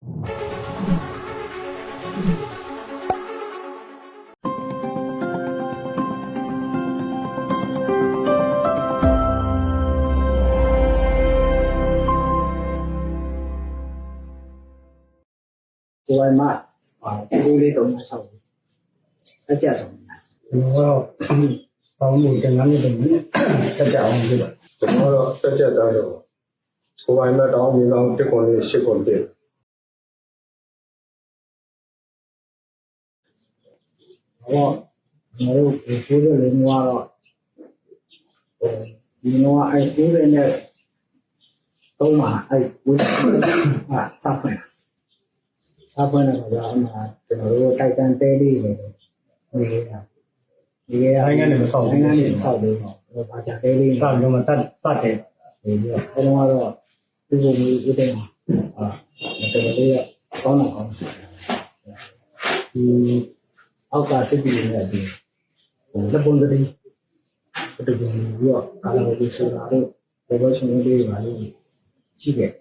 ကိုယ်ပိုင်မှာအာဒီလေးတုံးဆောက်အကြဆုံးကျွန်တော်ကတော့ပေါင်းမှုတင်ငန်းနေတယ်တက်ကြအောင်ပြပါကျွန်တော်တော့တက်ချက်သားတော့ကိုယ်ပိုင်မဲ့တောင်းမြေဆောင်တစ်ခွန်လေးရှစ်ခွန်ပြည့် ဟောကျွန်တော်တို့ကိုယ်လေးငွားတော့ဟိုဒီငွားအဲ့ကိုယ်လေးနဲ့တုံးမှာအဲ့ဝိဟာစပ်ပြန်စပ်ပြန်တော့ကြာအမှကျွန်တော်တို့တိုက်တန်တဲလေးနေတယ်ဒီကဒီကနိုင်ငံနဲ့ဆောက်လို့ဟိုဘာကြတဲလေးစပြီးတော့တတ်စတယ်ဒီကအဲတော့ကတော့ဒီလိုမျိုးဥဒိမှာအာတော်တော်လေးကောင်းတာကောင်းတယ်ဒီ အောက်ကစစ်တီနဲ့ဒီဟိုလက်ပုံတည်းတူတူပြီးတော့ကာလာဝတီဆိုတာတော့ဘယ်လိုရှင်လေးပါလို့ရှိခဲ့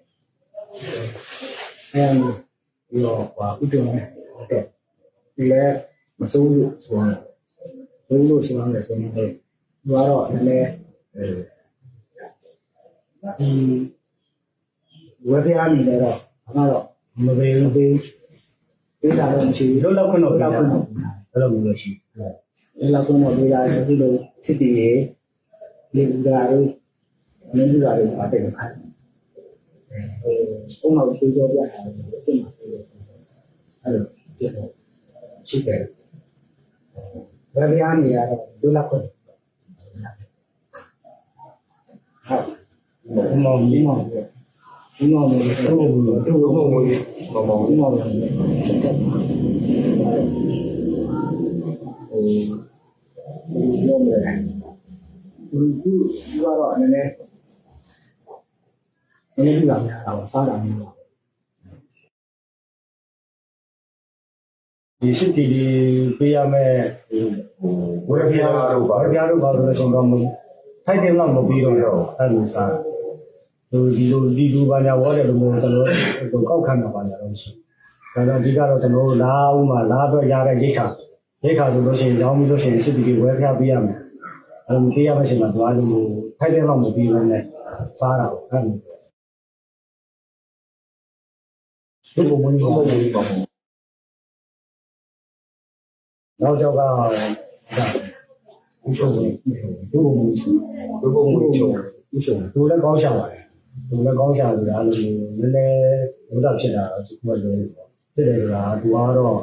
အဲဒီရောပါဥဒိမှာ ပြားနေတော့အကတော့မပေးမဘူးပေးပေးတာတော့မရှိဘူးလွတ်လောက်ခွင့်တော့ပြလောက်ရခွင့်တတော့ယ်ဘယ်လိုမျိုးလဲရှိအဲလောက်ခွင့်တော့ပေးရတယ်ဒီလိုစစ်တီရေလေဦးတာတို့မင်းတို့တွေပါတယ်ခိုင်းအဲဥမာကိုပြောပြတာလည်းပြင်မှာပြောတယ်အဲ့လိုပြတော့ရှိတယ်ဝက်ပြားနေရတော့ဒုလောက်ခွင့်ဟုတ်ဘမောင် ဒီကြီးမှာဒီမှာမျိုးတို့တို့ဘုံဘုံကြီးမမောင်ဒီမှာမျိုးဟိုဒီလိုမျိုးလေဒီဒီကတော့နည်းနည်းနည်းနည်းပြလာများတာပါစားတာမျိုးပါဒီစစ်တီဒီပေးရမယ်ဝယ်ပြားတို့ဝယ်ပြားတို့ပါလို့ရှင်တော့မထိုက်တယ်တော့မပြီးတော့အဲ့လိုစားလူ ဒီလိုဒီလူပါညာဝါတယ်လို့မျိုးကျွန်တော်ကောက်ခံတာပါညာတော့ရှိဒါတော့အဓိကတော့ကျွန်တော်လာဦးမှာလာတော့ရတဲ့ရိတ်ခါရိတ်ခါဆိုလို့ရှိရင်ရောင်းပြီးလို့ရှိရင်စစ်တီဒီဝယ်ပြားပေးရမယ်အဲ့လိုပေးရမယ့်ချိန်မှာသွားလို့ထိုက်တယ်တော့မပြီးဘူးနဲ့စားတာအဲ့လိုဒီဘုံမင်းဘုံဘုံဘုံကြီးပါဘုံနောက်ကြောက်ကဒါဥရှုံးနေဒုဘုံမင်းရှိဘုံဘုံကြီးချုံဥရှုံးသူလည်းကောင်းရှာပါတယ် သူလည်းကောင်းရှာလို့အဲ့လိုနည်းနည်းဘုရားဖြစ်တာဒီကလွယ်ပေါ့ဖြစ်တယ်ဆိုတာသူကတော့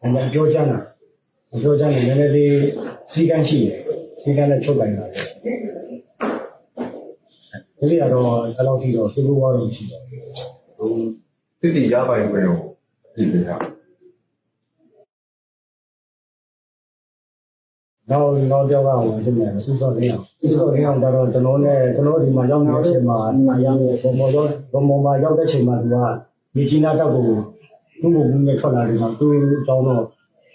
အဲ့ဒါပြောချင်တာပြောချင်တယ်နည်းနည်းလေးစီကန်းရှိတယ်စီကန်းနဲ့ချုပ်လိုက်တာဒီလိုကတော့အဲ့လောက်ထိတော့သူ့ဘဝတော့မရှိတော့ဟိုတိတိရပိုင်ပဲတော့ဒီပြရ နောက်နောက်ကြောက်ကဟိုဖြစ်နေတယ်သူစော်လေးအောင်သူစော်လေးအောင်တော့ကျွန်တော်နဲ့ကျွန်တော်ဒီမှာရောက်နေတဲ့အချိန်မှာဒီမှာရောက်နေဘုံဘောတော့ဘုံဘောမှာရောက်တဲ့ချိန်မှာသူကမြေကြီးနာတော့ကိုသူ့ဘုံဘူးနဲ့ထွက်လာတယ်ဆိုသူ့အကြောင်းတော့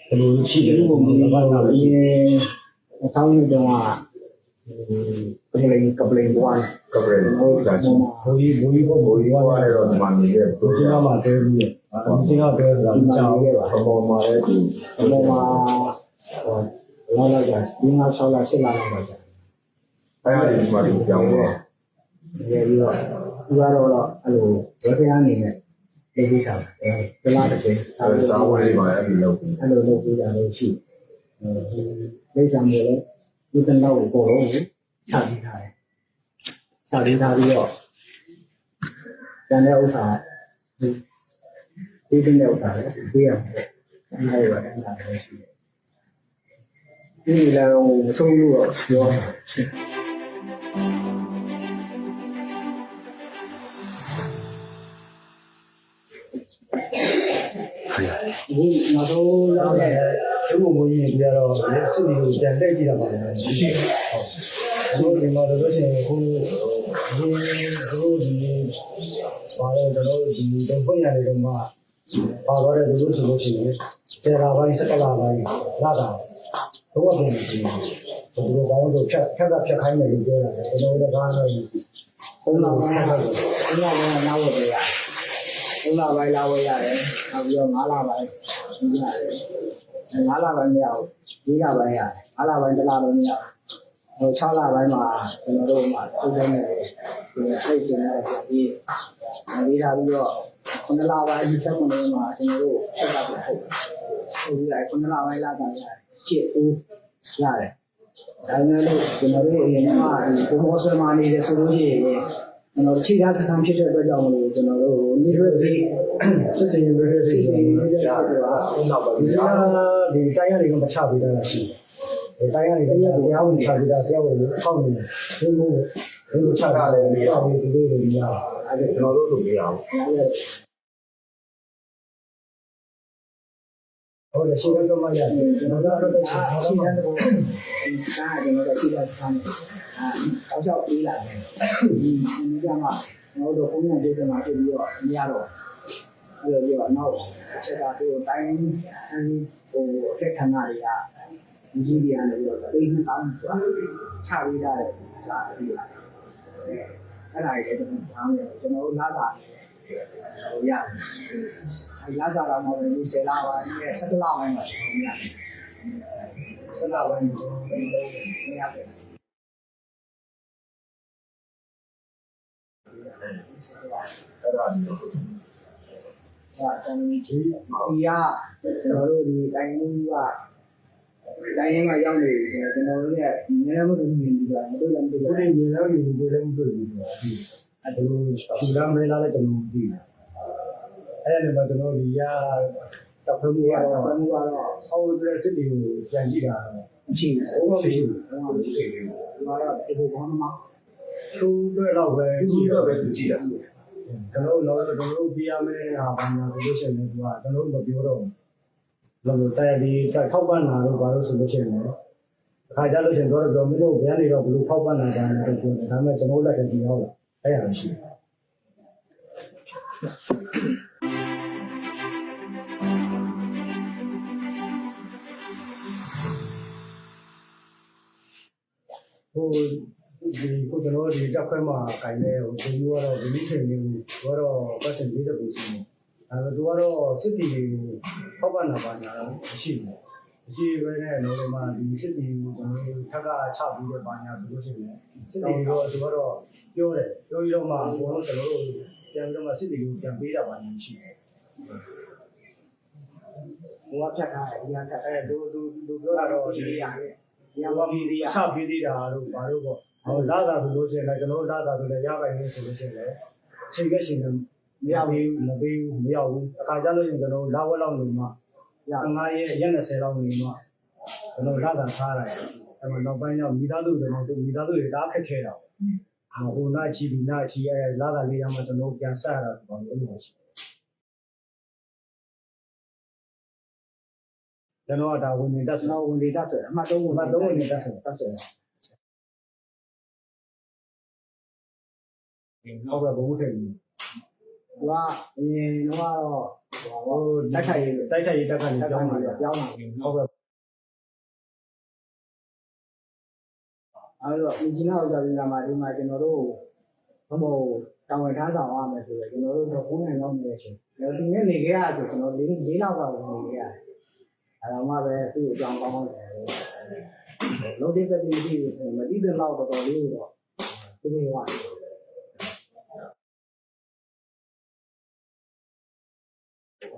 ဘယ်လိုရှိတယ်ဒီလို့လိုဘုံမျိုးဘောကကလည်းဒီအထောင်းနေတော့ကပလင်ကပလင်ဘွားကပရေဟိုဒါဒါချချင်င်ဘိုးကြီးဘိုးကြီးဘုံဘိုးဘိုးကြီးကြီးကကလည်းလည်းတော့ဒီမှာနေတဲ့ဘိုးကြီးကမှတဲပြီးတယ်ဘုရားကတဲဆိုတာဒီမှာကြောက်နေခဲ့ပါဘုံမှာလည်းဒီအမေမှာ ဟိုလာလာကြဒီမှာဆောလာရှစ်လာလာကြအဲ့ဒါဒီမှာဒီကြောင်းတော့ဒီပြီးတော့သူကတော့အဲ့လိုဝက်ဖျားနေနဲ့လေ့ကျတာအဲတလားတစ်ချိန်စားလို့စားဝယ်လေးမှာအဲ့ဒီလောက်အဲ့လိုလုပ်ပေးတာလို့ရှိအဲဒီလိမ့်စာမျိုးလည်းဒီတလောက်ကိုပေါ်လို့ချပြီးထားတယ်ချပြီးထားပြီးတော့ကျန်တဲ့ဥစ္စာဒီဒီတဲ့ဥစ္စာလည်းပေးရမယ်အဲ့ဒါပဲအဲ့ဒါလည်းရှိတယ် ဒီလည်းမဆုံးလို့တော့ပြောတာဒီနောက်ဆုံးရောက်တဲ့ဒီဘုံဘိုးကြီးနေပြီးတော့စစ်တီကိုပြန်လှည့်ကြည့်တာပါလေရှိဟုတ်ဒီမှာတော့ရှင်ခုဒီတို့ဒီပါတော့တော့ဒီတော့ဖွင့်ရတယ်တော့မှပါတော့တဲ့လူဆိုလို့ရှိရင်ကျေရာပိုင်းစကလာပိုင်းလာတာ တော့ဘယ်လိုလဲဒီလိုကောင်းတော့ဖြတ်ဖြတ်တာဖြတ်ခိုင်းတယ်လို့ပြောတာကျွန်တော်တို့ကတော့ဘုံတော်ကတော့ဘုရားကနောက်ဝတ်ပေးရ3လပိုင်းလာဝယ်ရတယ်နောက်ပြီးတော့5လပိုင်းပြီးရတယ်5လပိုင်းမရဘူး4လပိုင်းရတယ်5လပိုင်းတစ်လလုံးမရဘူးဟို6လပိုင်းမှာကျွန်တော်တို့မှာသူ့တဲ့နေတယ်ဒီအဲ့ကျင်ရတဲ့ပြီးပြီးထားပြီးတော့9လပိုင်းဒီ7လမှာကျွန်တော်တို့ဆက်တာပို့ဟုတ်ပြီးလိုက်9လပိုင်းလာတာရတယ် ချစ်ဦးရတယ်ဒါပေမဲ့လို့ကျွန်တော်တို့အရင်ကဒီဘုံဆွေးမနေတယ်ဆိုလို့ရှိရင်ကျွန်တော်ခြေသားစခန်းဖြစ်တဲ့အတွက်ကြောင့်မလို့ကျွန်တော်တို့နေရွက်စီစစ်စင်ရေးတွေစစ်စစ်စီစင်ရေးနေတွေရွက်ကြားဆိုတာနောက်ပါဒီပြီကဒီတိုင်းရတွေကမချပေးတာရှိတယ်တိုင်းရတွေတရားတရားဝင်ချပေးတာတရားဝင်လို့ထောက်နေတယ်ဒီလိုဒီလိုချတာလည်းမရဘူးဒီလိုလိုမရအဲ့ဒါကျွန်တော်တို့လိုမရဘူး ဟုတ်တယ်ရှင်းတော့မှရတယ်ကျွန်တော်ကတော့တက်ချင်ရှိတော့တဲ့ဘောစာကျွန်တော်တို့ရှိတဲ့စခန်းအာအောက်လျှောက်ပြေးလာတယ်ဒီဒီကမှကျွန်တော်တို့ခုနကဒေသမှာပြပြီးတော့မရတော့အဲ့လိုပြီးတော့နောက်ချက်ကသူတိုင်းအဲဒီဟိုအခက်ခဏတွေကဒီကြီးတွေကနေပြီးတော့တိတ်တောင်းဆိုတာချပေးကြတယ်ဒါပြီးလာတယ်အဲ့ဒါကြီးကျွန်တော်အားမယ်ကျွန်တော်တို့လာတာဟိုရတယ်အဲ လာစားတော့မှဒီ10လပိုင်းနဲ့17လပိုင်းမှာကျွန်တော်ရတယ်17လပိုင်းကိုမရတယ်အဲ့ဒါမျိုးဒါတန်ကြီးဒီကကျွန်တော်တို့ဒီတိုင်းမှုကတိုင်းရင်းကရောက်နေပြီဆိုတော့ကျွန်တော်တို့ရဲ့နည်းနည်းမတူမြင်ပြီးတော့မတူလည်းမတူဘုဘူးရင်မြင်လို့ဒီလိုလည်းမတွေ့ဘူးဆိုတော့ဒီအဲ့ဒါလိုဖြူလာမဲလာလည်းကျွန်တော်ကြည့် အဲ့ဒါလည်းကျွန်တော်ဒီရတပ်ဖွဲ့မှုဒီရကတော့တော့ဘယ်မှုကတော့အော်ဒီစစ်တွေကိုပြန်ကြည့်တာမရှိဘူးဘာမှမရှိဘူးဘာမှမရှိဘူးဒီကတော့ဒီဘုံမှာသူ့အတွက်တော့ပဲဒီကြည့်လိုတော့ပဲပဲသူကြည့်တာကျွန်တော်တို့ကျွန်တော်တို့ပြရမယ့်ဟာဘာညာဆိုလို့ရှိရင်လည်းသူကကျွန်တော်တို့မပြောတော့ဘူးလို့တိုက်ဒီတိုက်ထောက်ပံ့တာလို့ဘာလို့ဆိုလို့ရှိရင်လည်းအခါကြလို့ရှိရင်တော့ပြောမလို့ဘယ်ကနေတော့ဘလို့ထောက်ပံ့တာကလည်းပြောတယ်ဒါပေမဲ့ကျွန်တော်တို့လက်ထက်ကြီးရောက်လာအဲ့ဒါရှိတ ဟိုဒီကိုကျွန်တော်ဒီတက်ခွဲမှာခိုင်နေဟိုဒီလိုကတော့ဒီလိုထင်နေဘူးကတော့ပတ်စံ40ကိုရှိနေအဲဒါသူကတော့စစ်တီကိုထောက်ပံ့တာပါညာတော့မရှိဘူးမရှိဘဲနဲ့တော့ဒီမှာဒီစစ်တီကိုကျွန်တော်တို့ထက်ကချပြီးတဲ့ပါညာဆိုလို့ရှိရင်စစ်တီကတော့သူကတော့ပြောတယ်ပြောပြီးတော့မှအကုန်လုံးကျွန်တော်တို့ပြန်ပြီးတော့မှစစ်တီကိုပြန်ပေးတာပါညာရှိတယ်ဘုံကဖြတ်ထားတယ်ဒီကဖြတ်အဲသူသူသူပြောတာတော့ဒီဒီရတယ် ဒီဒီကမှာမှဒီဒီဒီရအချပေးသေးတာတို့ဘာလို့ပေါ့ဟောလာတာဆိုလို့ရှိရင်လည်းကျွန်တော်တို့လာတာဆိုလည်းရပိုင်နေဆိုလို့ရှိရင်လည်းချိန်ကရှင်လည်းမရဘူးမပေးဘူးမရဘူးအခါကြလို့ရင်ကျွန်တော်လာဝက်လောက်နေမှရ15ရက်ရက်20လောက်နေမှကျွန်တော်လာတာစားရတယ်အဲ့မှာနောက်ပိုင်းကျမိသားစုကျွန်တော်တို့မိသားစုတွေတားခက်ခဲတာပေါ့ဟိုနာချီဒီနာချီအဲလာတာလေးရမှကျွန်တော်ပြန်ဆက်ရတာပေါ့လို့လို့ ကျွန်တော်ကဒါဝင်နေတတ်ကျွန်တော်ဝင်ဒေတာဆိုအမှတ်3ဝင်အမှတ်3ဝင်နေတတ်ဆိုတတ်ဆိုဟုတ်ကဲ့ဘုံထည့်ပြီးသူကအရင်တော့ဟိုဟိုတက်ခိုင်ရေးတိုက်ခိုက်ရေးတက်ကနေတက်ပြောခိုင်င်းလာရေးတယ်ပြောင်းလာတယ်ဟုတ်ကဲ့အဲ့တော့အင်ဂျင်နာကိုကြာပြီးလာမှဒီမှာကျွန်တော်တို့ဘုံတောင်းဝထားဆောင်ရမယ်ဆိုတော့ကျွန်တော်တို့တော့9နိုင်လောက်နေတဲ့အချိန်တော့ဒီနေ့နေခဲ့ရဆိုကျွန်တော်၄၄လောက်တော့နေခဲ့ရတယ် အဲ့တော့မှပဲသူ့အကြောင်းကောင်းတယ်လုံးတဲ့ကတိရှိမတိတဲ့လောက်တော်တော်လေးတော့သူ့ရဲ့ဝါ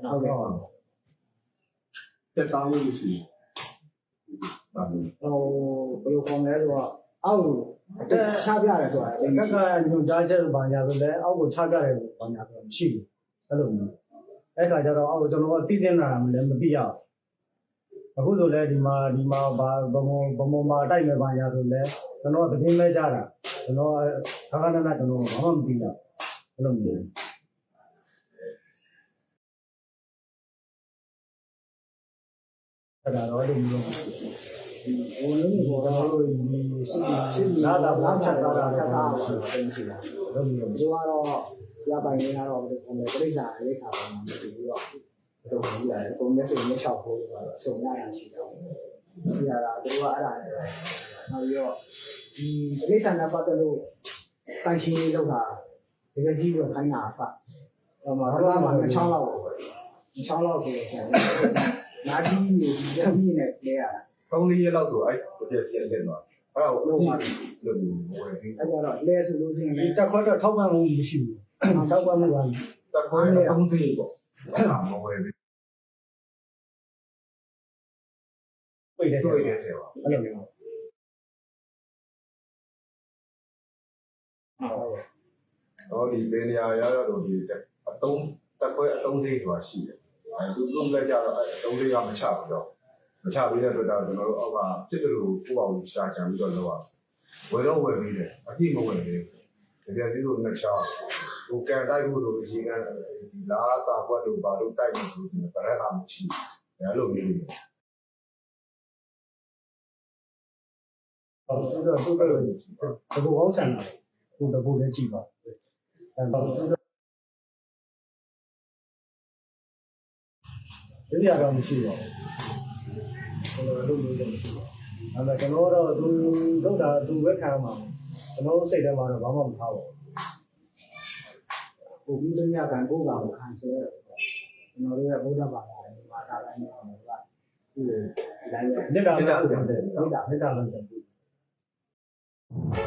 ဟုတ်ကဲ့တက်တောင်းလို့ရှိပါဘူးဟိုဘယ်လိုခေါ်မလဲဆိုတော့အောက်တက်ချပြရတယ်ဆိုတာစိတ်ကက်ကညွန်ကြားချက်ဘာညာဆိုလဲအောက်ကိုချကြတယ်ဘာညာဆိုမရှိဘူးအဲ့လိုမျိုးအဲ့ခါကျတော့အောက်ကျွန်တော်ကတည်တင်လာတာမလဲမသိရဘူး အခုဆိုလဲဒီမှာဒီမှာဘာဘမဘမမှာတိုက်မဲ့ဘာညာဆိုလဲကျွန်တော်ကသတင်းမဲကြတာကျွန်တော်ခါခါနနာကျွန်တော်ဘာမှမသိရအဲ့လိုမျိုးအဲ့ဒါတော့ဒီလိုဟိုလုံးကိုကျွန်တော့တော်တို့ဒီစစ်စစ်လာတာဘာဖြတ်သားတာလဲဘာလို့ရှိတာလို့မျိုးဒီကတော့ရပိုင်နေရတော့ဘယ်လိုခေါ်မလဲပြိဿာရိတ်ခါပေါ်မှာမတူဘူး တော့ဘယ်လိုခေါ်ကြလဲကိုမျက်စိမျက်လျှောက်ဖို့ဆိုတော့စုံရတာရှိတော့ဒီရတာသူကအဲ့ဒါနဲ့နောက်ပြီးတော့ဒီပြိဿာနဲ့ပတ်သက်လို့တိုင်ရှင်းလေးလောက်တာတကယ်ကြီးတော့ခိုင်းတာအစဟိုမှာဘလာမှာ2ချောင်းလောက်ပဲ2ချောင်းလောက်ဆိုတော့နာကြီးနေဒီရက်ကြီးနဲ့လဲရတာကောင်းလေးရက်လောက်ဆိုအဲ့ပြည့်စည်လက်တော့အဲ့တော့လို့လို့ဝယ်ပြီးအဲ့ကြတော့လဲဆိုလို့ရှိရင်ဒီလည်းတက်ခွက်တော့ထောက်ပံ့မှုမရှိဘူးထောက်ပံ့မှုကတက်ခွဲသုံးစီပေါ့အဲ့ဒါမဝယ်ပြီး ပြည့်တယ်တွေ့တယ်တဲ့ပါအဲ့လိုမျိုးတော့ဒီဘယ်နေရာရောက်တော့ဒီအတုံးတက်ခွဲအတုံးသေးဆိုတာရှိတယ်အဲသူတို့လည်းကြတော့အဲအတုံးသေးကမချဘူးတော့မချပြီးတဲ့အတွက်တော့ကျွန်တော်တို့အောက်ကဖြစ်တယ်လို့ကိုယ့်အောင်ရှာချင်ပြီးတော့လောက်ဝယ်တော့ဝယ်ပြီးတယ်အပြည့်မဝယ်ဘူးတကယ်ဒီလိုနှစ်ချောင်းဟိုကန်တိုက်ဖို့လို့ရေကန်ဒီလားစာကွက်တို့ဘာလို့တိုက်လို့ဆိုရင်ဗရက်ဟာမရှိဘူးအဲလိုမျိုး ဟုတ်ဆိုတော့သူကလည်းတကူအောင်ဆန်တယ်သူတကူလည်းကြည့်ပါအဲ့တော့ဒီရတော့မရှိပါဘူးဟိုလိုလိုတော့မရှိပါဘူးအဲ့ဒါကျွန်တော်တော့သူတို့တာသူဝက်ခံမှာကျွန်တော်စိတ်ထဲမှာတော့ဘာမှမထားပါဘူးကိုပြီးတဲ့ညကကိုကောင်ခံဆွဲတယ်ကျွန်တော်တို့ရဲ့ဘုရားဘာသာရေးဘာသာတိုင်းတော့ကဒီဒီတိုင်းပဲမေတ္တာမေတ္တာမေတ္တာမေတ္တာလို့ပြောတယ် you